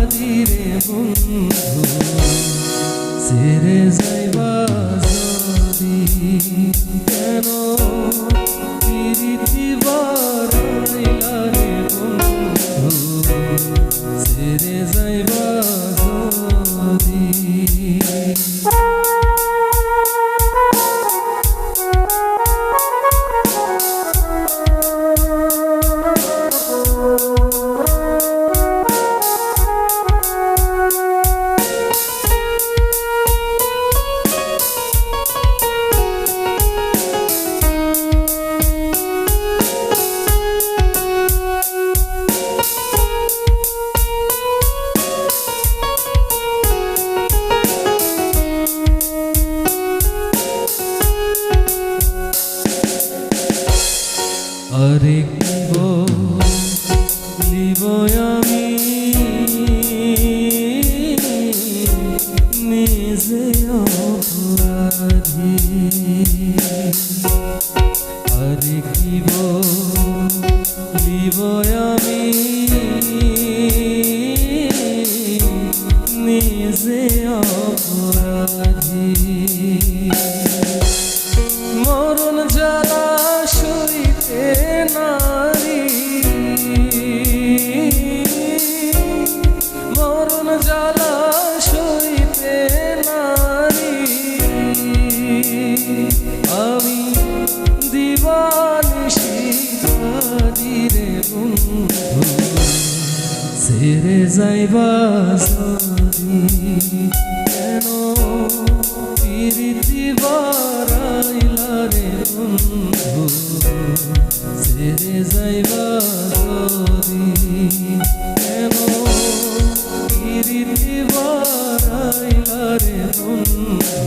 বাদিরে বন্ধু ছেড়ে যাইবা। আরে কিব লিব আমি নিজে অপরাধী। আরে কিব লিব আমি নিজে অপরাধী। নারী। মরণ জ্বালা সইতে নারী। আমি দিবানিশি রে বন্ধু। ছেড়ে যাইবা যদি কেন পিরিতি বারাইলা রে বন্ধু? ছেড়ে যাইবা যদি কেন পিরিতি বারাইলা রে বন্ধু